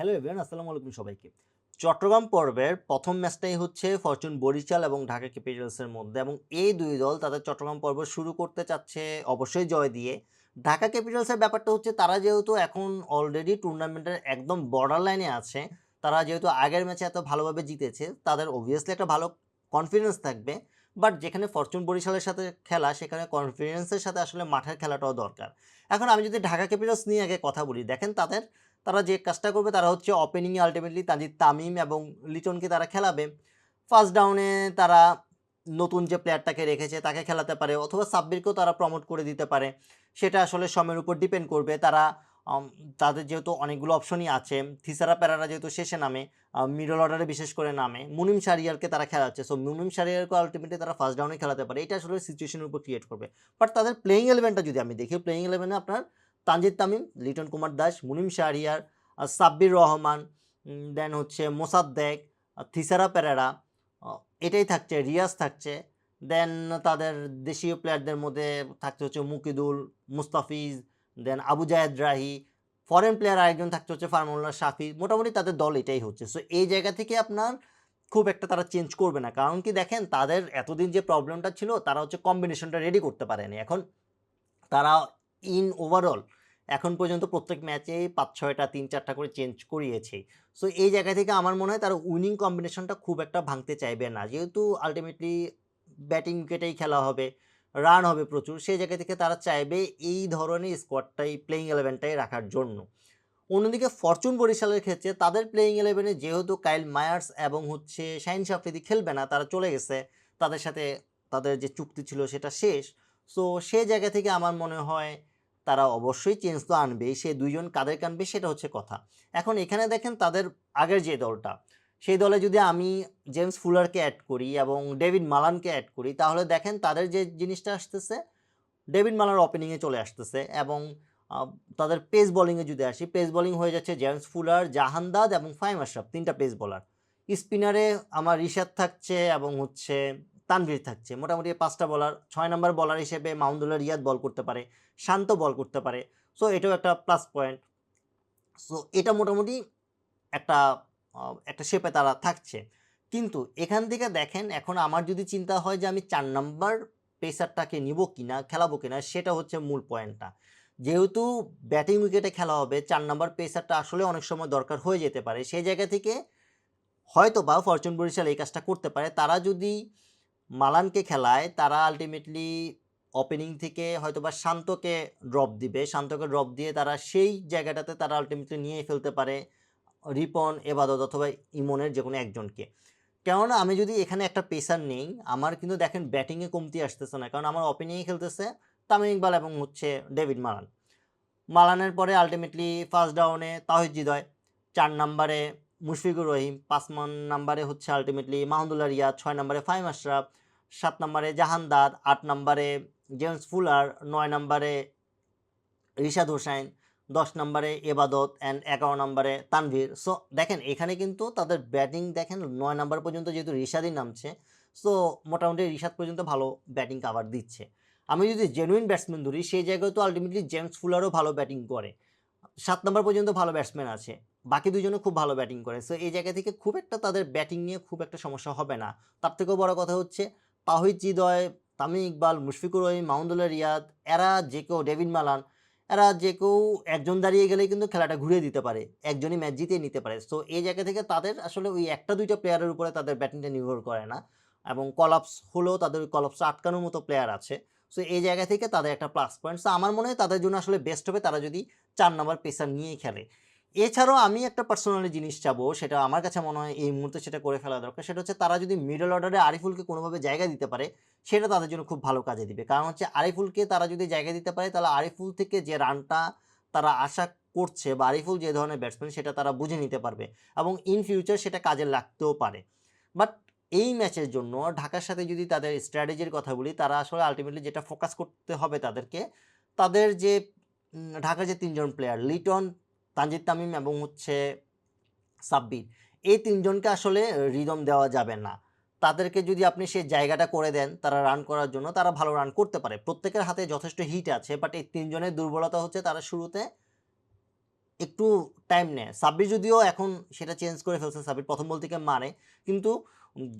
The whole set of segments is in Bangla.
হ্যালো এভরিওয়ান আসসালামু আলাইকুম সবাইকে। চট্টগ্রাম পর্বের প্রথম ম্যাচটাই হচ্ছে ফরচুন বরিশাল এবং ঢাকা ক্যাপিটালসের মধ্যে এবং এই দুই দল তাদের চট্টগ্রাম পর্ব শুরু করতে চাচ্ছে অবশ্যই জয় দিয়ে। ঢাকা ক্যাপিটালসের ব্যাপারটা হচ্ছে তারা যেহেতু এখন অলরেডি টুর্নামেন্টের একদম বর্ডার লাইনে আছে, তারা যেহেতু আগের ম্যাচে এত ভালোভাবে জিতেছে, তাদের অবভিয়াসলি একটা ভালো কনফিডেন্স থাকবে। বাট যেখানে ফরচুন বরিশালের সাথে খেলা, সেখানে কনফিডেন্সের সাথে আসলে মাঠের খেলাটাও দরকার। এখন আমি যদি ঢাকা ক্যাপিটালস নিয়ে আগে কথা বলি, দেখেন তাদের তারা যে কাজটা করবে তারা হচ্ছে ওপেনিংয়ে আলটিমেটলি তাজিদ তামিম এবং লিটনকে তারা খেলাবে। ফার্স্ট ডাউনে তারা নতুন যে প্লেয়ারটাকে রেখেছে তাকে খেলাতে পারে অথবা সাব্বিরকেও তারা প্রমোট করে দিতে পারে। সেটা আসলে সময়ের উপর ডিপেন্ড করবে। তারা তাদের যেহেতু অনেকগুলো অপশনই আছে, থিসারা প্যারারা যেহেতু শেষে নামে মিডল অর্ডারে বিশেষ করে নামে, মুনিম শারিয়ারকে তারা খেলাচ্ছে। সো মুনিম শারিয়ারকে আলটিমেটলি তারা ফার্স্ট ডাউনে খেলাতে পারে। এটা আসলে সিচুয়েশনের উপর ক্রিয়েট করবে। বাট তাদের প্লেয়িং এলেভেনটা যদি আমি দেখি প্লেয়িং এলেভেনে আপনার তানজিদ তামিম, লিটন কুমার দাস, মুনিম শাহরিয়ার সাব্বির রহমান দেন হচ্ছে মোসাদ্দেক থিসারা পেরেরা এটাই থাকছে, রিয়াজ থাকছে। দেন তাদের দেশীয় প্লেয়ারদের মধ্যে থাকছে হচ্ছে Mukidul, Mustafiz then Abu Zayed Rahi foreign player আরেকজন থাকছে হচ্ছে ফার্মুল্লাহ শাফি, মোটামুটি তাদের দল এটাই হচ্ছে। সো এই জায়গা থেকে আপনার খুব একটা তারা চেঞ্জ করবে না। কারণ কি দেখেন, তাদের এতদিন যে প্রবলেমটা ছিল, তারা হচ্ছে কম্বিনেশনটা রেডি করতে পারেনি। এখন তারা ইন ওভারঅল এখন পর্যন্ত প্রত্যেক ম্যাচেই পাঁচ, ছয়টা, তিন, চারটা করে চেঞ্জ করিয়েছে। সো এই জায়গা থেকে আমার মনে হয় তারা উইনিং কম্বিনেশনটা খুব একটা ভাঙতে চাইবে না। যেহেতু আলটিমেটলি ব্যাটিং উইকেটেই খেলা হবে রান হবে প্রচুর, সেই জায়গা থেকে তারা চাইবে এই ধরনের স্কোয়াডটাই প্লেইং ইলেভেনটাই রাখার জন্য। অন্যদিকে ফরচুন বরিশালের ক্ষেত্রে তাদের প্লেইং ইলেভেনে যেহেতু কাইল মায়ার্স এবং হচ্ছে শাইন শাফরিদি খেলবে না, তারা চলে গেছে। তাদের সাথে তাদের যে চুক্তি ছিল সেটা শেষ। সো সেই জায়গা থেকে আমার মনে হয় তারা অবশ্যই চেঞ্জ তো আনবেই সে দুইজন কাদের আনবে সেটা হচ্ছে কথা। এখন এখানে দেখেন তাদের আগের যে দলটা, সেই দলে যদি আমি জেমস ফুলারকে অ্যাড করি এবং ডেভিড মালানকে অ্যাড করি, তাহলে দেখেন তাদের যে জিনিসটা আসতেছে ডেভিড মালার ওপেনিংয়ে চলে আসতেছে এবং তাদের পেস বোলিংয়ে যদি আসি পেস বোলিং হয়ে যাচ্ছে জেমস ফুলার জাহান্দাদ এবং ফাইম আশরাফ তিনটা পেস বোলার স্পিনারে আমার রিশাদ থাকছে এবং হচ্ছে তানভীর থাকছে। মোটামুটি পাঁচটা বলার ছয় নম্বর বলার হিসেবে মাহমুদুল্লাহ রিয়াদ বল করতে পারে, শান্ত বল করতে পারে। সো এটাও একটা প্লাস পয়েন্ট সো এটা মোটামুটি একটা একটা শেপে তারা থাকছে। কিন্তু এখান থেকে দেখেন, এখন আমার যদি চিন্তা হয় যে আমি চার নাম্বার পেসারটাকে নিব কিনা, খেলাবো কিনা, সেটা হচ্ছে মূল পয়েন্টটা যেহেতু ব্যাটিং উইকেটে খেলা হবে, চার নাম্বার পেসারটা আসলে অনেক সময় দরকার হয়ে যেতে পারে। সেই জায়গা থেকে হয়তো বা ফরচুন বরিশাল এই কাজটা করতে পারে। তারা যদি মালানকে খেলায় তারা আলটিমেটলি ওপেনিং থেকে হয়তো বা শান্তকে ড্রপ দিবে। শান্তকে ড্রপ দিয়ে তারা সেই জায়গাটাতে তারা আলটিমেটলি নিয়ে ফেলতে পারে রিপন, এবাদত অথবা ইমনের যে কোনো একজনকে। কেননা আমি যদি এখানে একটা পেসার নেই, আমার কিন্তু দেখেন ব্যাটিংয়ে কমতি আসতেছে না। কারণ আমার ওপেনিংয়ে খেলতেছে তামিম ইকবাল এবং হচ্ছে ডেভিড মালান। মালানের পরে আলটিমেটলি ফার্স্ট ডাউনে তাহিদ হৃদয় চার নম্বরে মুশফিকুর রহিম, পাঁচ নাম্বারে হচ্ছে আলটিমেটলি মাহমুদুল্লাহ রিয়াদ ছয় নম্বরে ফাইম আশরাফ, সাত নম্বরে জাহানদাদ আট নম্বরে জেমস ফুলার, নয় নম্বরে রিশাদ হোসাইন, দশ নম্বরে এবাদত অ্যান্ড এগারো নম্বরে তানভীর। সো দেখেন, এখানে কিন্তু তাদের ব্যাটিং দেখেন, নয় নম্বর পর্যন্ত যেহেতু রিশাদই নামছে সো মোটামুটি রিশাদ পর্যন্ত ভালো ব্যাটিং কাভার দিচ্ছে। আমি যদি জেনুইন ব্যাটসম্যান ধরি, সেই জায়গায় তো আলটিমেটলি জেমস ফুলারও ভালো ব্যাটিং করে। সাত নম্বর পর্যন্ত ভালো ব্যাটসম্যান আছে। বাকি দুজনও খুব ভালো ব্যাটিং করে। সো এই জায়গা থেকে খুব একটা তাদের ব্যাটিং নিয়ে খুব একটা সমস্যা হবে না। তার থেকেও বড় কথা হচ্ছে, তাহিদ হৃদয় তামিম ইকবাল, মুশফিকুর রহিম মাহমুদুল্লাহ রিয়াদ, এরা যে কেউ, ডেভিড মালান, এরা যে কেউ একজন দাঁড়িয়ে গেলেই কিন্তু খেলাটা ঘুরিয়ে দিতে পারে। একজনই ম্যাচ জিতিয়ে নিতে পারে। সো এই জায়গা থেকে তাদের আসলে ওই একটা, দুইটা প্লেয়ারের উপরে তাদের ব্যাটিংটা নির্ভর করে না। এবং কলাপস হলেও তাদের কলাপস আটকানোর মতো প্লেয়ার আছে। সো এই জায়গা থেকে তাদের একটা প্লাস পয়েন্ট সো আমার মনে হয় তাদের জন্য আসলে বেস্ট হবে তারা যদি চার নম্বর পেসার নিয়ে খেলে। এছাড়াও আমি একটা পার্সোনালি জিনিস চাবো, সেটা আমার কাছে মনে হয় এই মুহূর্তে সেটা করে ফেলা দরকার। সেটা হচ্ছে তারা যদি মিডল অর্ডারে আরিফুলকে কোনোভাবে জায়গা দিতে পারে, সেটা তাদের জন্য খুব ভালো কাজে দিবে। কারণ হচ্ছে আরিফুলকে তারা যদি জায়গা দিতে পারে, তাহলে আরিফুল থেকে যে রানটা তারা আশা করছে বা আরিফুল যে ধরনের ব্যাটসম্যান সেটা তারা বুঝে নিতে পারবে এবং ইন ফিউচার সেটা কাজে লাগতেও পারে। বাট এই ম্যাচের জন্য ঢাকার সাথে যদি তাদের স্ট্র্যাটেজির কথা বলি, তারা আসলে আলটিমেটলি যেটা ফোকাস করতে হবে তাদেরকে, তাদের যে ঢাকার যে তিনজন প্লেয়ার লিটন, তানজিদ তামিম এবং হচ্ছে সাব্বির, এই তিনজনকে আসলে রিদম দেওয়া যাবে না। তাদেরকে যদি আপনি সেই জায়গাটা করে দেন, তারা রান করার জন্য, তারা ভালো রান করতে পারে। প্রত্যেকের হাতে যথেষ্ট হিট আছে বাট এই তিনজনের দুর্বলতা হচ্ছে তারা শুরুতে একটু টাইম নেয়। সাব্বির যদিও এখন সেটা চেঞ্জ করে ফেলছে, সাব্বির প্রথম বল থেকে মারে, কিন্তু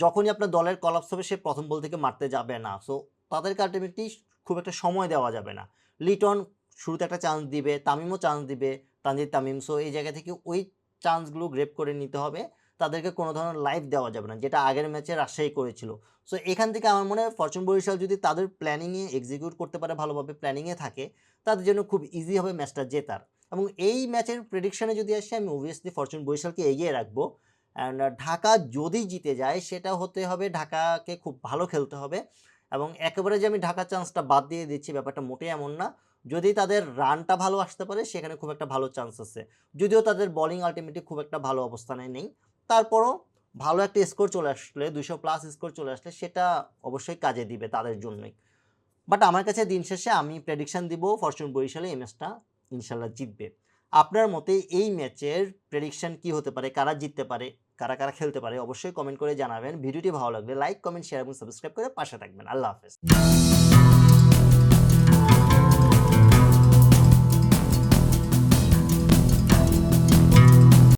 যখনই আপনার দলের কলাপস হবে, সে প্রথম বল থেকে মারতে যাবে না। সো তাদেরকে আলটিমেটলি খুব একটা সময় দেওয়া যাবে না। লিটন শুরুতে একটা চান্স দিবে, তামিমও চান্স দিবে, তানজিদ, তামিম। সো এই জায়গা থেকে ওই চান্সগুলো গ্রেপ করে নিতে হবে। তাদেরকে কোনো ধরনের লাইফ দেওয়া যাবে না, যেটা আগের ম্যাচে রাজশাহী করেছিল। সো এখান থেকে আমার মনে হয় ফরচুন বরিশাল যদি তাদের প্ল্যানিংয়ে এক্সিকিউট করতে পারে, ভালোভাবে প্ল্যানিংয়ে থাকে, তাদের জন্য খুব ইজি হবে ম্যাচটা জেতার। এবং এই ম্যাচের প্রেডিকশানে যদি আসে, আমি অবভিয়াসলি ফরচুন বরিশালকে এগিয়ে রাখব। ঢাকা যদি জিতে যায়, সেটা হতে হবে ঢাকাকে খুব ভালো খেলতে হবে। এবং একেবারে যে আমি ঢাকার চান্সটা বাদ দিয়ে দিচ্ছি, ব্যাপারটা মোটেই এমন না। যদি তাদের রানটা ভালো আসতে পারে, সেখানে খুব একটা ভালো চান্স আছে। যদিও তাদের বলিং আলটিমেটলি খুব একটা ভালো অবস্থানে নেই। তারপরও ভালো একটা স্কোর চলে আসলে দুশো প্লাস স্কোর চলে আসলে, সেটা অবশ্যই কাজে দিবে তাদের জন্যই। বাট আমার কাছে দিন শেষে আমি প্রেডিকশন দিব ফরচুন বরিশালে এই ম্যাচটা ইনশাল্লাহ জিতবে। আপনার মতে এই ম্যাচের প্রেডিকশন কি হতে পারে? কারা জিততে পারে? কারা কারা খেলতে পারে? অবশ্যই কমেন্ট করে জানাবেন। ভিডিওটি ভালো লাগবে লাইক কমেন্ট শেয়ার এবং সাবস্ক্রাইব করে পাশে থাকবেন। আল্লাহ হাফেজ।